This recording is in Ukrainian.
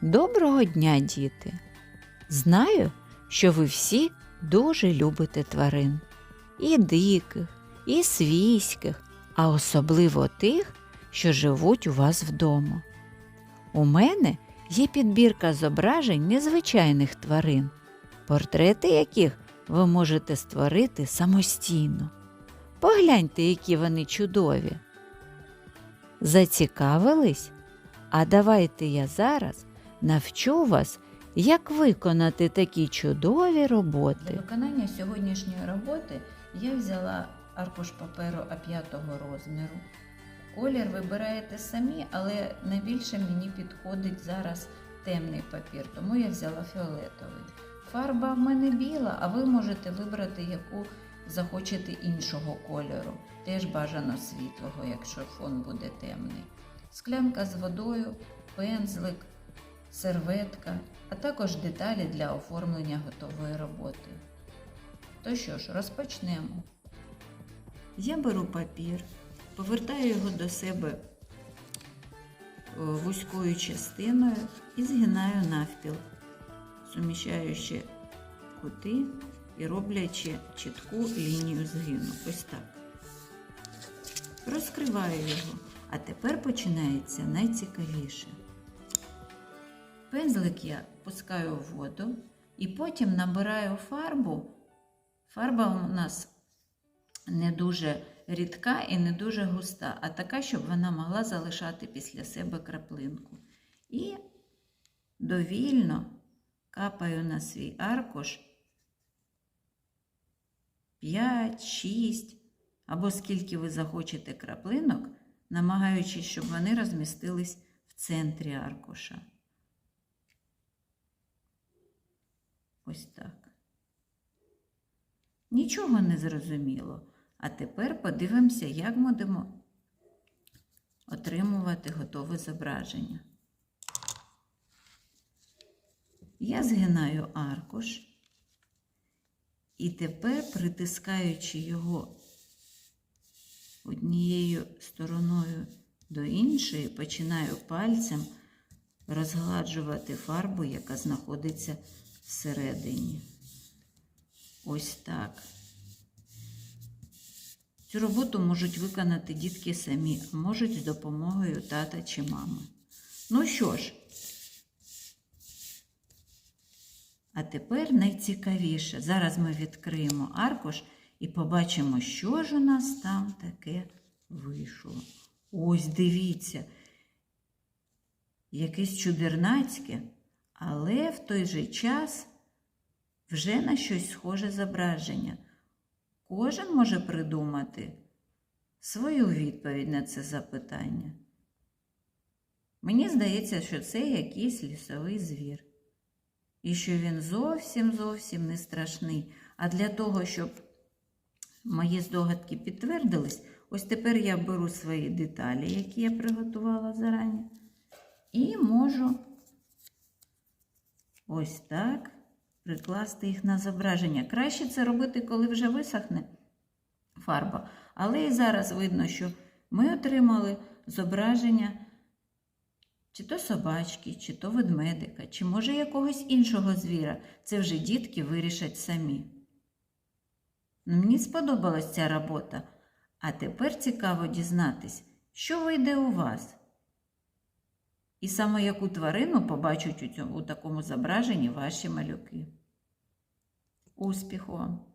Доброго дня, діти! Знаю, що ви всі дуже любите тварин. І диких, і свійських, а особливо тих, що живуть у вас вдома. У мене є підбірка зображень незвичайних тварин, портрети яких ви можете створити самостійно. Погляньте, які вони чудові. Зацікавились? А давайте я зараз навчу вас, як виконати такі чудові роботи. Для виконання сьогоднішньої роботи я взяла аркуш паперу А5 розміру. Колір вибираєте самі, але найбільше мені підходить зараз темний папір, тому я взяла фіолетовий. Фарба в мене біла, а ви можете вибрати яку захочете іншого кольору. Теж бажано світлого, якщо фон буде темний. Склянка з водою, пензлик, серветка, а також деталі для оформлення готової роботи. То що ж, розпочнемо. Я беру папір, повертаю його до себе е, вузькою частиною і згинаю навпіл, суміщаючи кути і роблячи чітку лінію згину. Ось так. Розкриваю його, а тепер починається найцікавіше. Пензлик я пускаю в воду і потім набираю фарбу. Фарба у нас не дуже рідка і не дуже густа, а така, щоб вона могла залишати після себе краплинку. І довільно капаю на свій аркуш 5, 6 або скільки ви захочете краплинок, намагаючись, щоб вони розмістились в центрі аркуша. Ось так. Нічого не зрозуміло. А тепер подивимося, як будемо отримувати готове зображення. Я згинаю аркуш і тепер, притискаючи його однією стороною до іншої, починаю пальцем розгладжувати фарбу, яка знаходиться всередині. Ось так. Цю роботу можуть виконати дітки самі, а можуть з допомогою тата чи мами. Ну що ж, а тепер найцікавіше. Зараз ми відкриємо аркуш і побачимо, що ж у нас там таке вийшло. Ось дивіться, якесь чудернацьке, але в той же час вже на щось схоже зображення. Кожен може придумати свою відповідь на це запитання. Мені здається, що це якийсь лісовий звір. І що він зовсім зовсім не страшний. А для того, щоб мої здогадки підтвердились, ось тепер я беру свої деталі, які я приготувала зарані, і можу ось так прикласти їх на зображення. Краще це робити, коли вже висохне фарба. Але і зараз видно, що ми отримали зображення чи то собачки, чи то ведмедика, чи може якогось іншого звіра. Це вже дітки вирішать самі. Ну, Мені сподобалась ця робота. А тепер цікаво дізнатись, що вийде у вас. І саме яку тварину побачать у, цьому, у такому зображенні ваші малюки. Успіху вам!